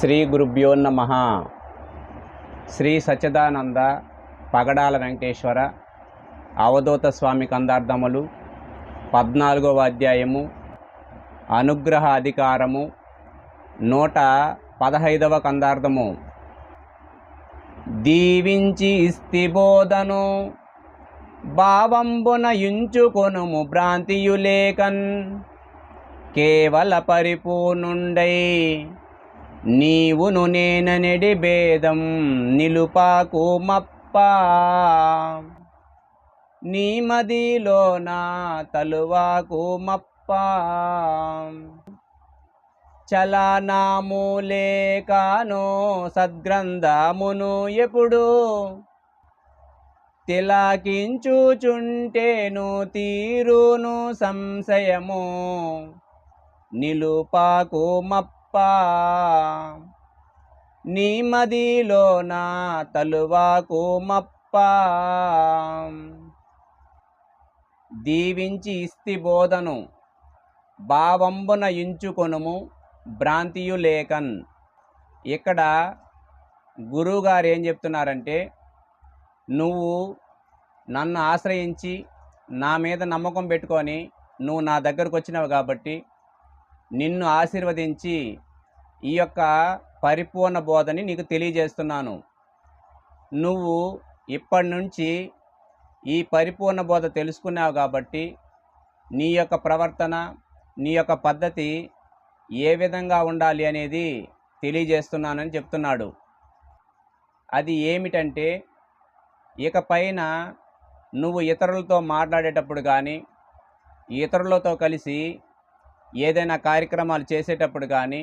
శ్రీ గురుభ్యో నమ. శ్రీ సచ్చిదానంద పగడాల వెంకటేశ్వర అవధూత స్వామి కందార్థములు పద్నాలుగవ అధ్యాయము అనుగ్రహ అధికారము నూట పదహైదవ కందార్థము. దీవించి ఇస్తి బోధను భావంబున యుంచుకొనుము భ్రాంతియులేకన్ కేవల పరిపూర్ణుండై నీవును నేననెడి భేదం నిలుపాకు మప్ప. నీ మదిలో నా తలువాకు మప్ప. చలనాము కానో సద్గ్రంథమును ఎప్పుడు తిలాకించుచుంటేను తీరును సంశయము. నిలుపాకు మప్ప. నీ మదిలో నా తలువాకు మప్ప. దీవించి ఇస్తి బోధను భావంబున ఇంచుకొనుము భ్రాంతియు లేకన్ ఇక్కడ గురువుగారు ఏం చెప్తున్నారంటే నువ్వు నన్ను ఆశ్రయించి నా మీద నమ్మకం పెట్టుకొని నువ్వు నా దగ్గరకు వచ్చినావు కాబట్టి నిన్ను ఆశీర్వదించి ఈ యొక్క పరిపూర్ణ బోధని నీకు తెలియజేస్తున్నాను. నువ్వు ఇప్పటి నుంచి ఈ పరిపూర్ణ బోధ తెలుసుకున్నావు కాబట్టి నీ యొక్క ప్రవర్తన నీ యొక్క పద్ధతి ఏ విధంగా ఉండాలి అనేది తెలియజేస్తున్నానని చెప్తున్నాడు. అది ఏమిటంటే ఇకపైన నువ్వు ఇతరులతో మాట్లాడేటప్పుడు కానీ ఇతరులతో కలిసి ఏదైనా కార్యక్రమాలు చేసేటప్పుడు కానీ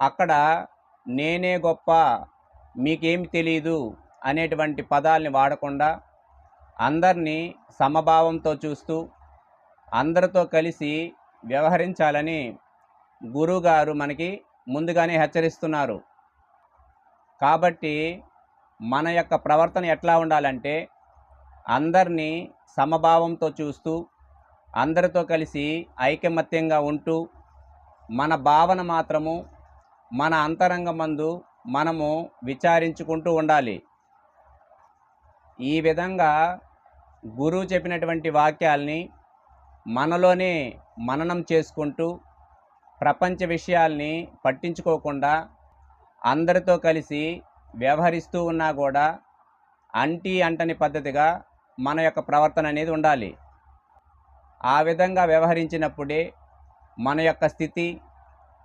అక్కడ నేనే గొప్ప మీకేమి తెలియదు అనేటువంటి పదాలని వాడకుండా అందరినీ సమభావంతో చూస్తూ అందరితో కలిసి వ్యవహరించాలని గురువుగారు మనకి ముందుగానే హెచ్చరిస్తున్నారు. కాబట్టి మన యొక్క ప్రవర్తన ఎట్లా ఉండాలంటే అందరినీ సమభావంతో చూస్తూ అందరితో కలిసి ఐకమత్యంగా ఉంటూ మన భావన మాత్రము మన అంతరంగమందు మనము విచారించుకుంటూ ఉండాలి. ఈ విధంగా గురువు చెప్పినటువంటి వాక్యాల్ని మనలోనే మననం చేసుకుంటూ ప్రపంచ విషయాల్ని పట్టించుకోకుండా అందరితో కలిసి వ్యవహరిస్తూ ఉన్నా కూడా అంటి అంటని పద్ధతిగా మన యొక్క ప్రవర్తన అనేది ఉండాలి. ఆ విధంగా వ్యవహరించినప్పుడే మన యొక్క స్థితి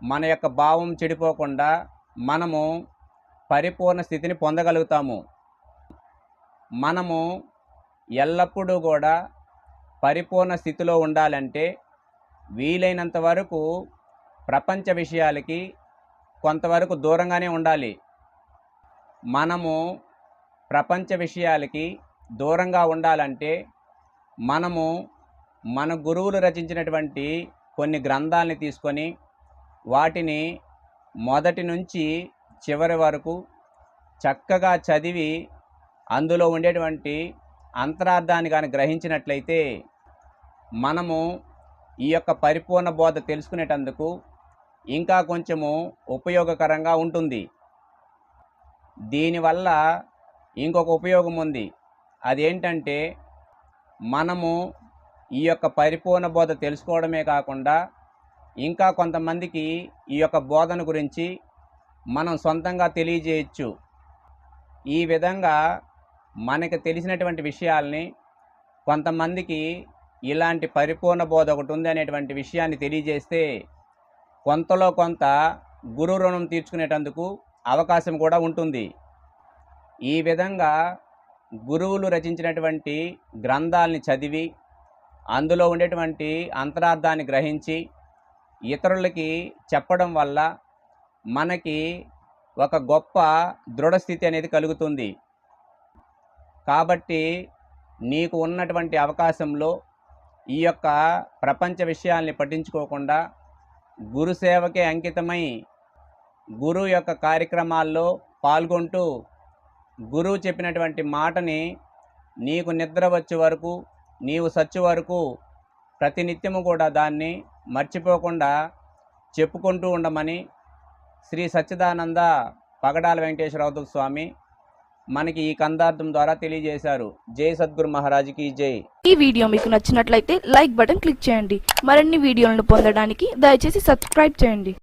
మన యొక్క భావం చెడిపోకుండా మనము పరిపూర్ణ స్థితిని పొందగలుగుతాము. మనము ఎల్లప్పుడూ కూడా పరిపూర్ణ స్థితిలో ఉండాలంటే వీలైనంత వరకు ప్రపంచ విషయాలకి కొంతవరకు దూరంగానే ఉండాలి. మనము ప్రపంచ విషయాలకి దూరంగా ఉండాలంటే మనము మన గురువులు రచించినటువంటి కొన్ని గ్రంథాలని తీసుకొని వాటిని మొదటి నుంచి చివరి వరకు చక్కగా చదివి అందులో ఉండేటువంటి అంతరార్థాన్ని కానీ గ్రహించినట్లయితే మనము ఈ యొక్క పరిపూర్ణ బోధ తెలుసుకునేటందుకు ఇంకా కొంచెము ఉపయోగకరంగా ఉంటుంది. దీనివల్ల ఇంకొక ఉపయోగం ఉంది. అదేంటంటే మనము ఈ యొక్క పరిపూర్ణ బోధ తెలుసుకోవడమే కాకుండా ఇంకా కొంతమందికి ఈ యొక్క బోధన గురించి మనం సొంతంగా తెలియజేయచ్చు. ఈ విధంగా మనకి తెలిసినటువంటి విషయాల్ని కొంతమందికి ఇలాంటి పరిపూర్ణ బోధ ఒకటి ఉంది అనేటువంటి విషయాన్ని తెలియజేస్తే కొంతలో కొంత గురు రుణం తీర్చుకునేటందుకు అవకాశం కూడా ఉంటుంది. ఈ విధంగా గురువులు రచించినటువంటి గ్రంథాలని చదివి అందులో ఉండేటువంటి అంతరార్థాన్ని గ్రహించి ఇతరులకి చెప్పడం వల్ల మనకి ఒక గొప్ప దృఢస్థితి అనేది కలుగుతుంది. కాబట్టి నీకు ఉన్నటువంటి అవకాశంలో ఈ యొక్క ప్రపంచ విషయాల్ని పట్టించుకోకుండా గురుసేవకే అంకితమై గురువు యొక్క కార్యక్రమాల్లో పాల్గొంటూ గురువు చెప్పినటువంటి మాటని నీకు నిద్ర వచ్చే వరకు నీవు సచ్చు వరకు ప్రతినిత్యము కూడా దాన్ని మర్చిపోకుండా చెప్పుకుంటూ ఉండమని శ్రీ సచ్చిదానంద పగడాల వెంకటేశ్వరరావు స్వామి మనకి ఈ కందార్థం ద్వారా తెలియజేశారు. జై సద్గురు మహారాజుకి జై. ఈ వీడియో మీకు నచ్చినట్లయితే లైక్ బటన్ క్లిక్ చేయండి. మరిన్ని వీడియోలను పొందడానికి దయచేసి సబ్స్క్రైబ్ చేయండి.